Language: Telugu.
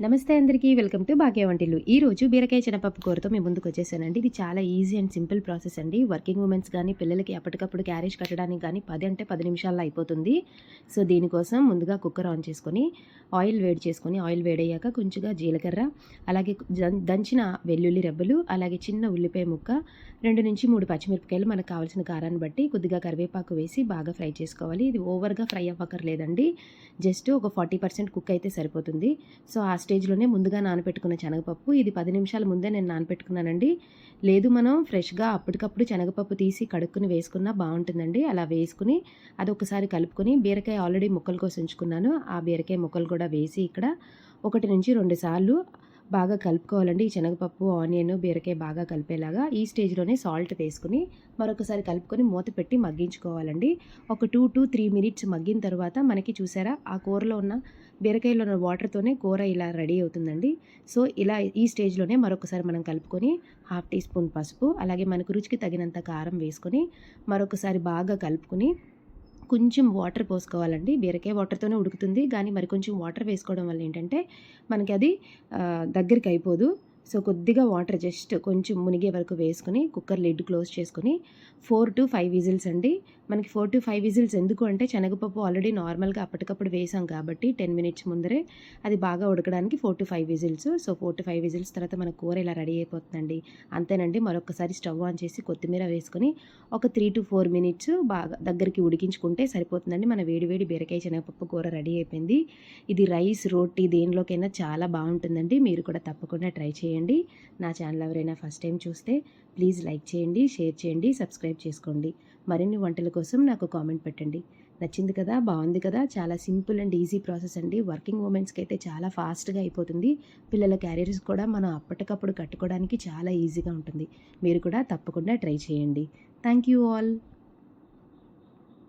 నమస్తే అందరికీ వెల్కమ్ టు భాగ్య వంటిల్లు. ఈ రోజు బీరకాయ చిన్నపప్పు కూరతో మేము ముందుకు వచ్చేసానండి. ఇది చాలా ఈజీ అండ్ సింపుల్ ప్రాసెస్ అండి. వర్కింగ్ ఉమెన్స్ కానీ పిల్లలకి అప్పటికప్పుడు క్యారేజ్ కట్టడానికి కానీ పది అంటే పది నిమిషాల్లో అయిపోతుంది. సో దీనికోసం ముందుగా కుక్కర్ ఆన్ చేసుకొని ఆయిల్ వేడి చేసుకొని ఆయిల్ వేడయ్యాక కొంచెంగా జీలకర్ర అలాగే దం- దంచిన వెల్లుల్లి రెబ్బలు అలాగే చిన్న ఉల్లిపాయ ముక్క రెండు నుంచి మూడు పచ్చిమిరపకాయలు మనకు కావాల్సిన కారాన్ని బట్టి కొద్దిగా కరివేపాకు వేసి బాగా ఫ్రై చేసుకోవాలి. ఇది ఓవర్గా ఫ్రై అవ్వక్కర్లేదండి. జస్ట్ ఒక ఫార్టీ పర్సెంట్ కుక్ అయితే సరిపోతుంది. సో ఆ స్టేజ్లోనే ముందుగా నానబెట్టుకున్న శనగపప్పు. ఇది పది నిమిషాల ముందే నేను నానపెట్టుకున్నానండి. లేదు మనం ఫ్రెష్గా అప్పటికప్పుడు శనగపప్పు తీసి కడుక్కుని వేసుకున్నా బాగుంటుందండి. అలా వేసుకుని అది ఒకసారి కలుపుకొని బీరకాయ ఆల్రెడీ ముక్కలు కోసి ఉంచుకున్నాను. ఆ బీరకాయ ముక్కలు కూడా వేసి ఇక్కడ ఒకటి నుంచి రెండు సార్లు బాగా కలుపుకోవాలండి. ఈ శనగపప్పు ఆనియన్ బీరకాయ బాగా కలిపేలాగా ఈ స్టేజ్లోనే సాల్ట్ వేసుకుని మరొకసారి కలుపుకొని మూత పెట్టి మగ్గించుకోవాలండి. ఒక టూ టు త్రీ మినిట్స్ మగ్గిన తర్వాత మనకి చూసారా ఆ కూరలో ఉన్న బీరకాయలో ఉన్న వాటర్తోనే కూర ఇలా రెడీ అవుతుందండి. సో ఇలా ఈ స్టేజ్లోనే మరొకసారి మనం కలుపుకొని హాఫ్ టీ స్పూన్ పసుపు అలాగే మనకు రుచికి తగినంత కారం వేసుకొని మరొకసారి బాగా కలుపుకొని కొంచెం వాటర్ పోసుకోవాలండి. బీరకాయ వాటర్తోనే ఉడుకుతుంది. కానీ మరి కొంచెం వాటర్ వేసుకోవడం వల్ల ఏంటంటే మనకి అది దగ్గరికి అయిపోదు. సో కొద్దిగా వాటర్ జస్ట్ కొంచెం మునిగే వరకు వేసుకుని కుక్కర్ లిడ్ క్లోజ్ చేసుకుని ఫోర్ టు ఫైవ్ విజిల్స్ అండి. మనకి ఫోర్ టు ఫైవ్ విజిల్స్ ఎందుకు అంటే శనగపప్పు ఆల్రెడీ నార్మల్గా అప్పటికప్పుడు వేసాం కాబట్టి టెన్ మినిట్స్ ముందరే అది బాగా ఉడకడానికి four to five whistles. So four to five whistles తర్వాత మన కూర ఇలా రెడీ అయిపోతుందండి. అంతేనండి మరొకసారి స్టవ్ ఆన్ చేసి కొత్తిమీర వేసుకొని ఒక త్రీ టు ఫోర్ మినిట్స్ బాగా దగ్గరికి ఉడికించుకుంటే సరిపోతుందండి. మన వేడివేడి బీరకాయ శనగపప్పు కూర రెడీ అయిపోయింది. ఇది రైస్ రోటీ దేనిలోకైనా చాలా బాగుంటుందండి. మీరు కూడా తప్పకుండా ట్రై చేయండి. నా ఛానల్ ఎవరైనా ఫస్ట్ టైం చూస్తే ప్లీజ్ లైక్ చేయండి షేర్ చేయండి సబ్స్క్రైబ్ చేసుకోండి. మరిన్ని వంటల కోసం నాకు కామెంట్ పెట్టండి. నచ్చింది కదా బాగుంది కదా చాలా సింపుల్ అండ్ ఈజీ ప్రాసెస్ అండి. వర్కింగ్ ఉమెన్స్కి అయితే చాలా ఫాస్ట్గా అయిపోతుంది. పిల్లల క్యారియర్స్ కూడా మనం అప్పటికప్పుడు కట్టుకోవడానికి చాలా ఈజీగా ఉంటుంది. మీరు కూడా తప్పకుండా ట్రై చేయండి. Thank you all.